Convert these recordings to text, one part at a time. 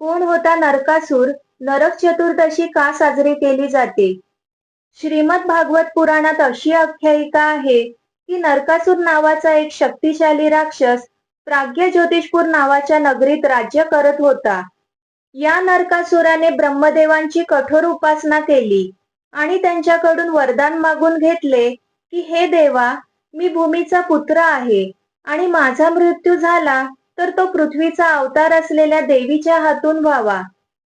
कोण होता नरकासूर? नरक चतुर्दशी का साजरी केली जाते? श्रीमद भागवत पुराणात अशी आख्यायिका आहे की नरकासूर नावाचा एक शक्तिशाली राक्षस प्राग्य ज्योतिषपूर नावाच्या नगरीत राज्य करत होता. या नरकासुराने ब्रह्मदेवांची कठोर उपासना केली आणि त्यांच्याकडून वरदान मागून घेतले की हे देवा मी भूमीचा पुत्र आहे आणि माझा मृत्यू झाला तर तो पृथ्वीचा अवतार असलेल्या देवीच्या हातून व्हावा.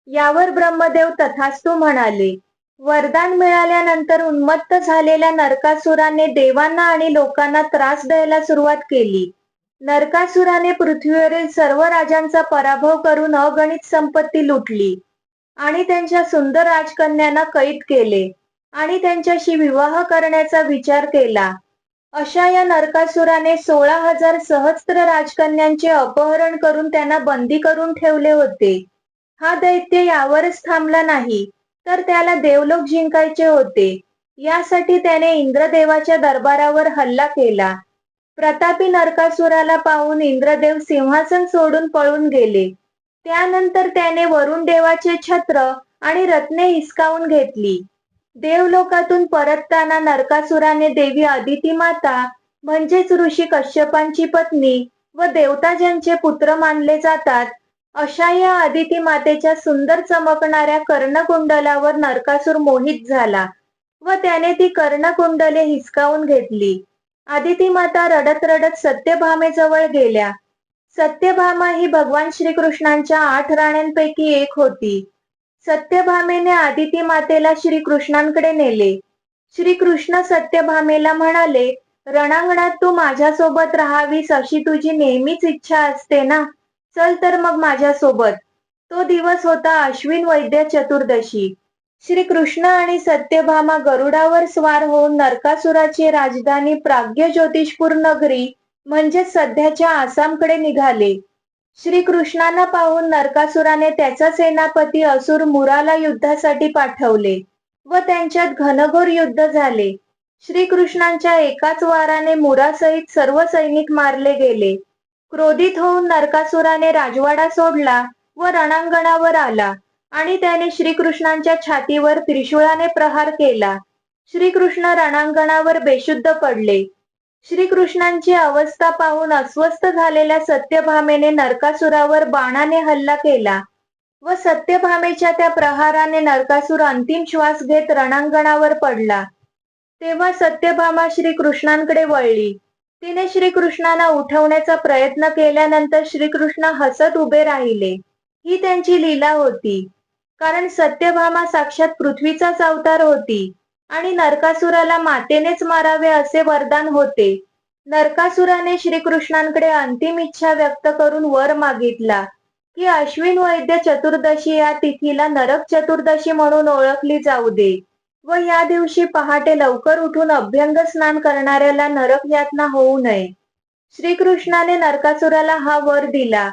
यावर ब्रह्मदेव तथास्तू म्हणाले वरदान मिळाल्यानंतर उन्मत्त झालेल्या नरकासुराने देवांना आणि लोकांना त्रास द्यायला सुरुवात केली. नरकासुराने पृथ्वीवरील सर्व राजांचा पराभव करून अगणित संपत्ती लुटली आणि त्यांच्या सुंदर राजकन्यांना कैद केले आणि त्यांच्याशी विवाह करण्याचा विचार केला. अशा या नरकासुराने सोळा हजार सहस्त्र राजकन्यांचे अपहरण करून त्यांना बंदी करून ठेवले होते. हा दैत्य यावरच थांबला नाही तर त्याला देवलोक जिंकायचे होते. यासाठी त्याने इंद्रदेवाच्या दरबारावर हल्ला केला. प्रतापी नरकासुराला पाहून इंद्रदेव सिंहासन सोडून पळून गेले. त्यानंतर त्याने वरुण देवाचे छत्र आणि रत्ने हिसकावून घेतली. देवलोकातून परतताना नरकासुराने देवी आदिती माता म्हणजेच ऋषी कश्यपांची पत्नी व देवता ज्यांचे पुत्र मानले जातात. अशा या आदिती मातेच्या सुंदर चमकणाऱ्या कर्णकुंडलावर नरकासूर मोहित झाला व त्याने ती कर्णकुंडले हिसकावून घेतली. आदिती माता रडत रडत सत्यभामेजवळ गेल्या. सत्यभामा ही भगवान श्रीकृष्णांच्या आठ राण्यांपैकी एक होती. सत्यभामेने आदिती मातेला श्रीकृष्णांकडे नेले. श्रीकृष्ण सत्यभामेला म्हणाले रणांगणात तू माझ्यासोबत राहावीस अशी तुझी नेहमीच इच्छा असते ना? चल तर मग माझ्यासोबत. तो दिवस होता अश्विन वैद्य चतुर्दशी. श्रीकृष्ण आणि सत्यभामा गरुडावर स्वार होऊन नरकासुराची राजधानी प्राग्य ज्योतिषपूर नगरी म्हणजे सध्याच्या आसामकडे निघाले. श्रीकृष्णांना पाहून नरकासुराने त्याचा सेनापती असुर मुराला युद्धासाठी पाठवले व त्यांच्यात घनघोर युद्ध झाले. श्रीकृष्णांच्या एकाच वाराने मुरासहित सर्व सैनिक मारले गेले. क्रोधित होऊन नरकासुराने राजवाडा सोडला व रणांगणावर आला आणि त्याने श्रीकृष्णांच्या छातीवर त्रिशूळाने प्रहार केला. श्रीकृष्ण रणांगणावर बेशुद्ध पडले. श्रीकृष्णांची अवस्था पाहून अस्वस्थ झालेल्या सत्यभामेने नरकासुरावर बाणाने हल्ला केला व सत्यभामेच्या त्या प्रहाराने नरकासूर अंतिम श्वास घेत रणांगणावर पडला. तेव्हा सत्यभामा श्रीकृष्णांकडे वळली. तिने श्रीकृष्णांना उठवण्याचा प्रयत्न केल्यानंतर श्रीकृष्ण हसत उभे राहिले. ही त्यांची लीला होती. कारण सत्यभामा साक्षात पृथ्वीचाच अवतार होती. आणि नरकासुराला मातेनेच मारावे असे वरदान होते. नरकासुराने श्रीकृष्णांकडे अंतिम इच्छा व्यक्त करून वर मागितला की अश्विन वैद्य चतुर्दशी या तिथीला नरक चतुर्दशी म्हणून ओळखली जाऊ दे व या दिवशी पहाटे लवकर उठून अभ्यंग स्नान करणाऱ्याला नरक यातना होऊ नये. श्रीकृष्णाने नरकासुराला हा वर दिला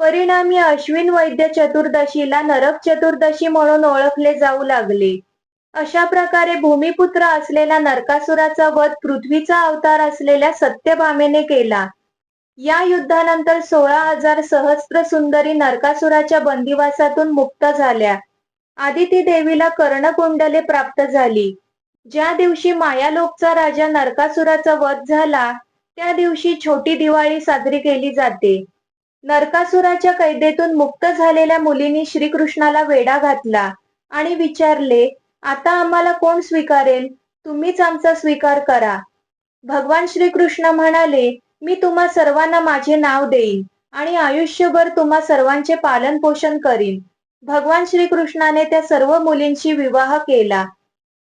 परिणामी अश्विन वैद्य चतुर्दशीला नरक चतुर्दशी म्हणून ओळखले जाऊ लागले. अशा प्रकारे भूमिपुत्र असलेला नरकासुराचा वध पृथ्वीचा अवतार असलेल्या सत्यभामेने केला. या युद्धानंतर सोळा हजार सहस्त्र सुंदरी नरकासुराच्या बंदिवासातून मुक्त झाल्या. आदिती देवीला कर्णकुंडले प्राप्त झाली. ज्या दिवशी मायालोकचा राजा नरकासुराचा वध झाला त्या दिवशी छोटी दिवाळी साजरी केली जाते. नरकासुराच्या कैदेतून मुक्त झालेल्या मुलींनी श्रीकृष्णाला वेढा घातला आणि विचारले आता आम्हाला कोण स्वीकारेल? तुम्हीच आमचा स्वीकार करा. भगवान श्रीकृष्ण म्हणाले मी तुम्हा सर्वांना माझे नाव देईन आणि आयुष्यभर तुम्हा सर्वांचे पालन पोषण करीन. भगवान श्रीकृष्णाने त्या सर्व मुलींशी विवाह केला.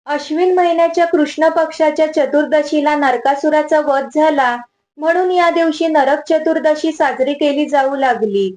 अश्विन महिन्याच्या कृष्ण पक्षाच्या चतुर्दशीला नरकासुराचा वध झाला. म्हणून या दिवशी नरक चतुर्दशी साजरी केली जाऊ लागली.